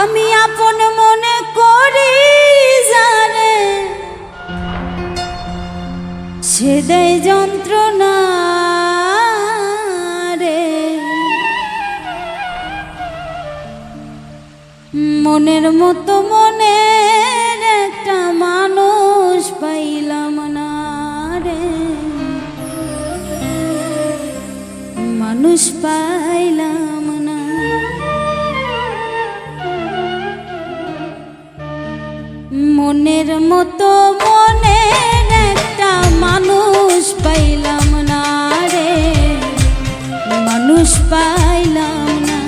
আমি আপন মনে করি জানে। সে দেয় যন্ত্রণা রে। মনের মতো মনের একটা মানুষ পাইলাম না রে। মানুষ পাইলাম মনের মতো মনের একটা মানুষ পাইলাম না রে। মানুষ পাইলাম না।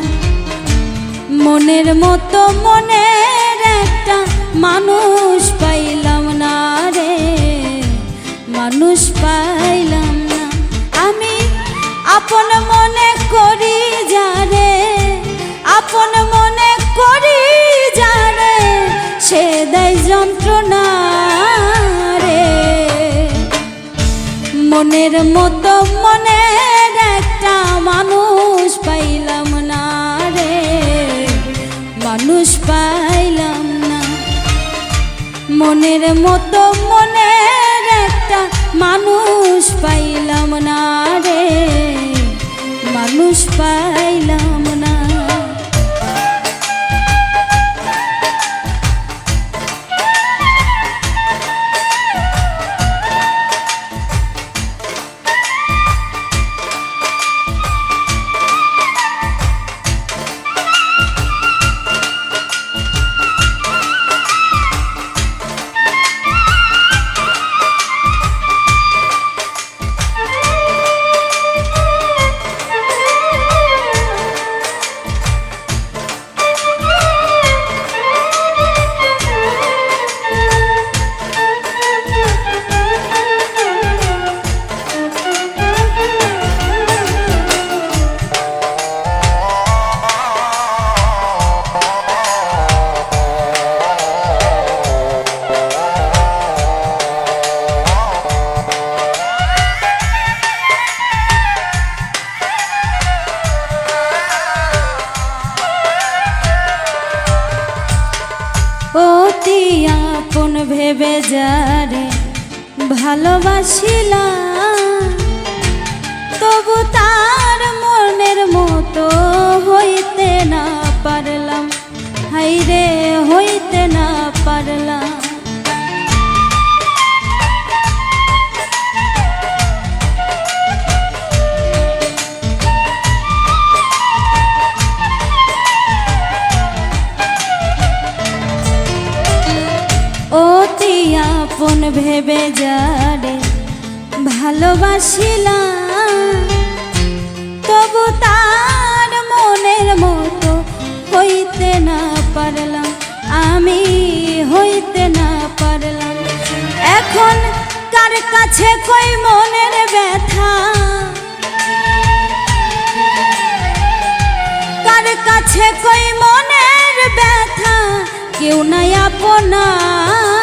মনের মতো মনের একটা মানুষ পাইলাম না রে। মানুষ পাইলাম না। আমি আপন মনে করি যন্ত্রণা রে মনের মতো মনের একটা মানুষ পাইলাম না রে। মানুষ পাইলাম না। মনের মতো মনের একটা মানুষ পাইলাম না রে। মানুষ পাইলাম অতি আপন ভেবে যারে ভালোবাসিলাম তবু তার মনের মতো হইতে না পারলাম। হাইরে আপন ভেবে যারে ভালোবাসিলাম, তবু তার মনের মতো হইতে না পারলাম। আমি হইতে না পারলাম। এখন কার কাছে কই মনের ব্যথা? কার কাছে কই মনের ব্যথা? কেউ নাই আপনারে।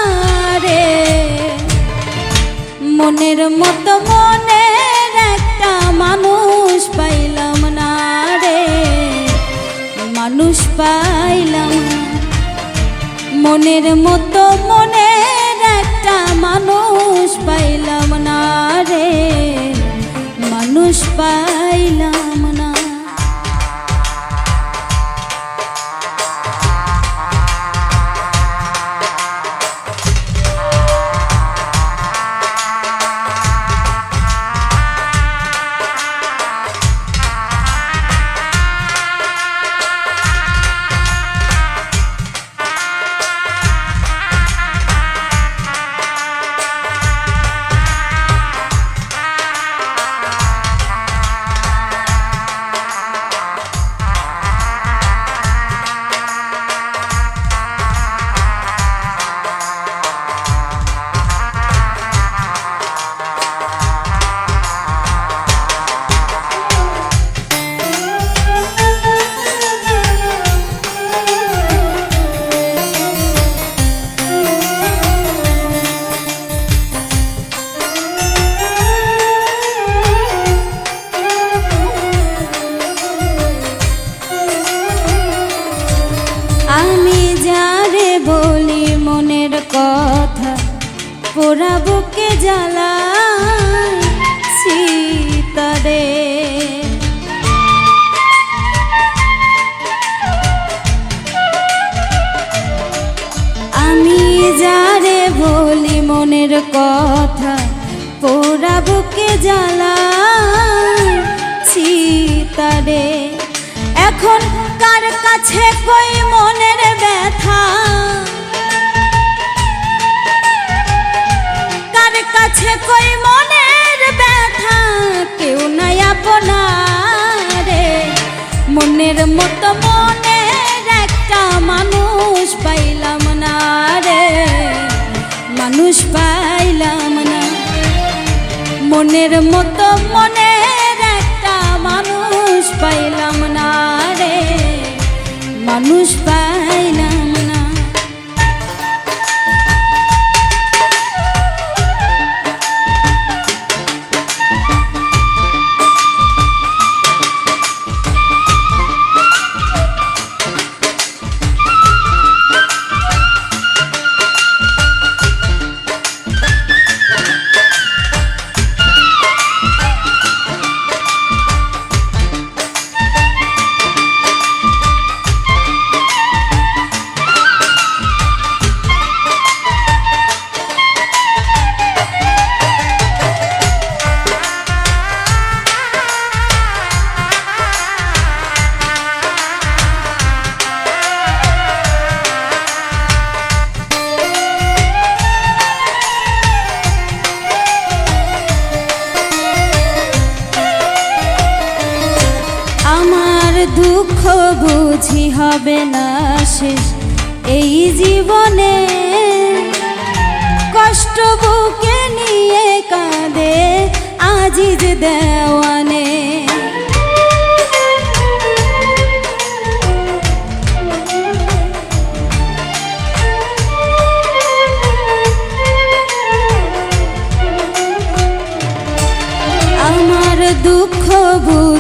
মনের মতো মনের একটা মানুষ পাইলাম না রে মানুষ পাইলাম। মনের মতো মনের একটা মানুষ পাইলাম না রে মানুষ পাইলাম কথা পোড়া বুকে জ্বালায় সীতারে এখন কার কাছে কই মনের ব্যথা? কার কাছে কই মনের ব্যথা? কেউ নাই আপনারে। মনের মতো মনের একটা মানুষ পাইলাম না রে। মানুষ পাইলাম না। মনের মতো মনের একটা মানুষ পাইলাম না রে। মানুষ পাইলাম দুঃখ বুঝি হবে না শেষ এই জীবনে। কষ্ট বুকে নিয়ে কাঁদে আজিজ দেওয়ানে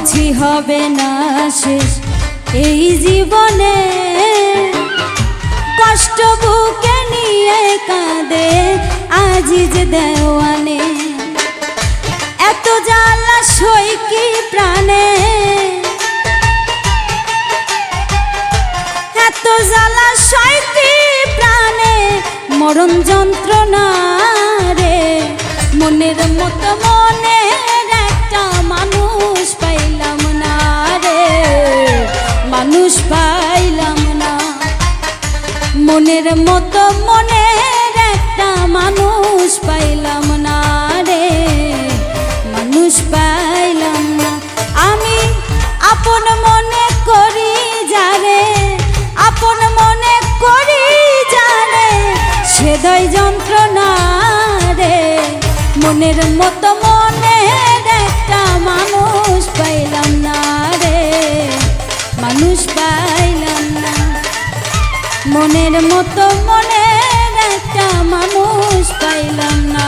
বুঝি হবে না শেষ এই জীবনে। কষ্ট বুকে নিয়ে কাঁদে যে দেওয়ানে। এত জ্বালা সই কি প্রাণে? এত জ্বালা সই কি প্রাণে? মরণ যন্ত্রণা রে, মনের মতো মনের মনের মতো মনের একটা মানুষ পাইলাম না রে। মানুষ পাইলাম না। আমি আপন মনে করি যারে আপন মনে করি জানে সেদয় যন্ত্রণা রে। মনের মতো মনের মনের মতো মনের একটা মানুষ পাইলাম না।